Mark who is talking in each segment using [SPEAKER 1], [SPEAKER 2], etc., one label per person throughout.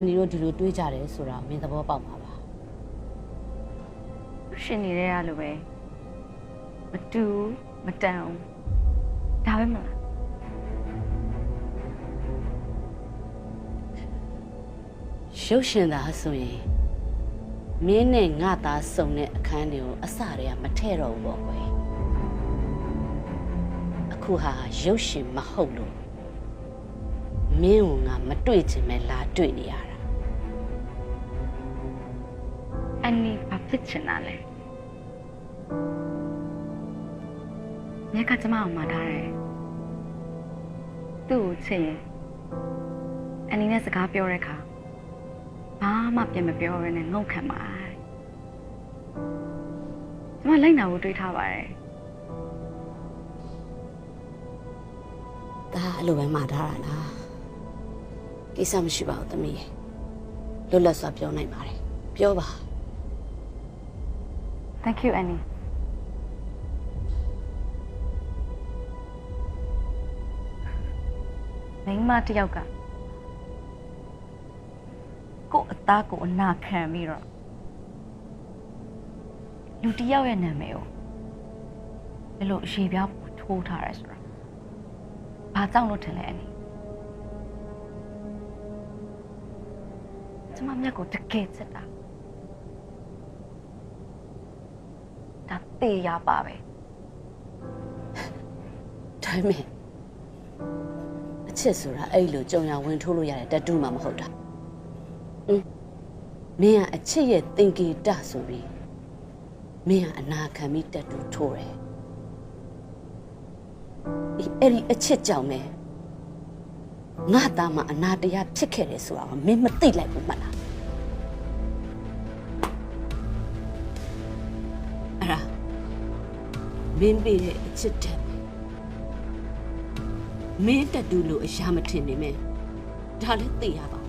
[SPEAKER 1] ဒီလိုဒီလိုတွေးကြတယ်ဆိုတာမင်းသဘောပေါက်ပါပါ
[SPEAKER 2] ရှင်နေတဲ့ရလိုပဲမတူမတန်ဘူးဒါပဲမလား
[SPEAKER 1] ရုပ်ရှင်သားဆိုရင်မင်းနဲ့ငါသားစုံတဲ့အခန်းတွေကိုအစတည်းကမထဲ့တော့ဘူးပေါ့ကွယ်အခုဟာရုပ်ရှင်မဟုတ်လို့မင်းကငါမတွေ့ချင်မဲ့လာတွေ့နေရတာ
[SPEAKER 2] အ ဖြစ်ချင်တာလဲမြက်ကကျမအောင်မှာထားတယ်သူ့ကိုချစ်ရင်အန်နီနဲ့စကားပြောတဲ့အခါဘာမှပြန်မပြောရနဲ့ငုတ်ခံပါတဲ့ကျမလိုက်နာဖို့တွေးထားပါတယ်
[SPEAKER 1] ဒါအဲ့လိုပဲမှားထားတာလားကိစ္စမရှိပါဘူးသမီးရဲ့လွတ်လပ်စွာပြောနိုင်ပါတယ်ပြောပါ
[SPEAKER 2] Thank you Annie မိန်းမတစ်ယောက်ကကို့အသားကိုအနာခံပြီးတော့လူတစ်ယောက်ရဲ့နာမည်ကိုဘယ်လိုအရှိပြားထိုးထားရဲဆိုတာဘာကြောင့်လို့ထင်လဲအန်နီကျမမျက်ကိုတကယ်ချစ်တာ ဒါတေးရပါပဲ
[SPEAKER 1] ဒါပေမဲ့အချစ်ဆိုတာအဲ့လိုကြုံရဝင်ထိုးလို့ရတဲ့တတူးမှမဟုတ်တာอืมမင်းကအချစ်ရဲ့သင်္ကေတဆိုပြီးမင်းကအနာခံပြီးတတူးထိုးတယ်အေးအဲ့ဒီအချစ်ကြောင့်ပဲငါသားမအနာတရားဖြစ်ခဲ့တယ်ဆိုတာကိုမင်းမသိလိုက်ဘူးမလား မင်းပေးတဲ့အချစ်တဲ့မင်းတက်တူလို့အရာမထင်နေမယ်ဒါလည်းသိရပါမယ်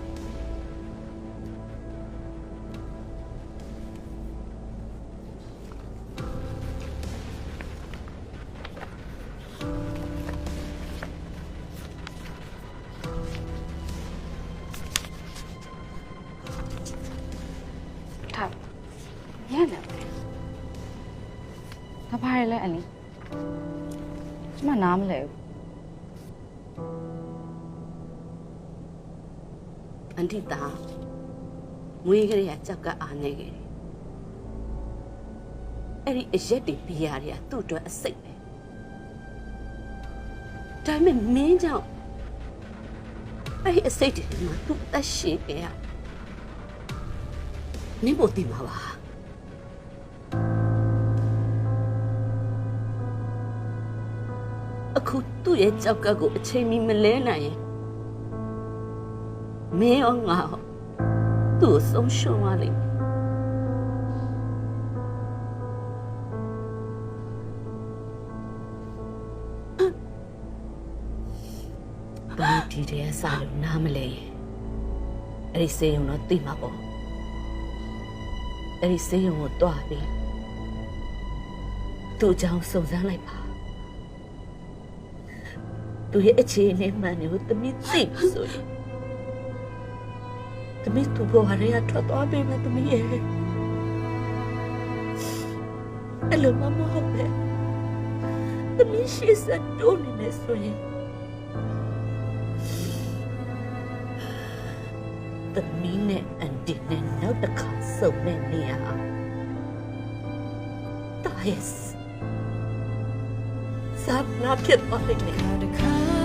[SPEAKER 2] ထားညံ့တယ် ဘာပါရလဲအန်နီကျမနားမလဲဘူး
[SPEAKER 1] အန်တီတာငွေကလေးကကြောက်ကအားနေခဲ့တယ်အဲ့ဒီအရက်တွေပြရတွေကသူ့အတွက်အစိတ်ပဲဒါပေမဲ့မင်းကြောင့်အဲ့ဒီအစိတ်တွေမှာသူ့အသက်ရှင်ခဲ့ရနင်းဖို့တင်ပါပါ အခုသူ့ရဲ့ကြောက်ကပ်ကိုအချိန်မီမလဲနိုင်ရင်မင်းရောငါရောသူ့ကိုဆုံးရှုံးသွားလိမ့်မယ်ဘာဒီတဲ့စားလို့နားမလဲရင်အဲ့ဒီစေယုံတော့သိမှာပေါ့အဲ့ဒီစေယုံကိုတွားပြီးသူ့ကြောင့်စုံစမ်းလိုက်ပါ သူရဲ့အခြေအနေမှန်ကိုတမီးသိဆိုရင်တမီးသူ့ဘဝရရထွက်သွားပြီမတမီးရဲ့အဲ့လိုမမဟုတ်ပဲတမီးရှိစက်တိုးနေနေဆိုရင်တမီးနဲ့အန်တီနဲ့နောက်တစ်ခါစုံမဲ့နေရအောင်တာယက် စပ်နာဖြစ်သွားလိမ့်မယ်
[SPEAKER 3] Did you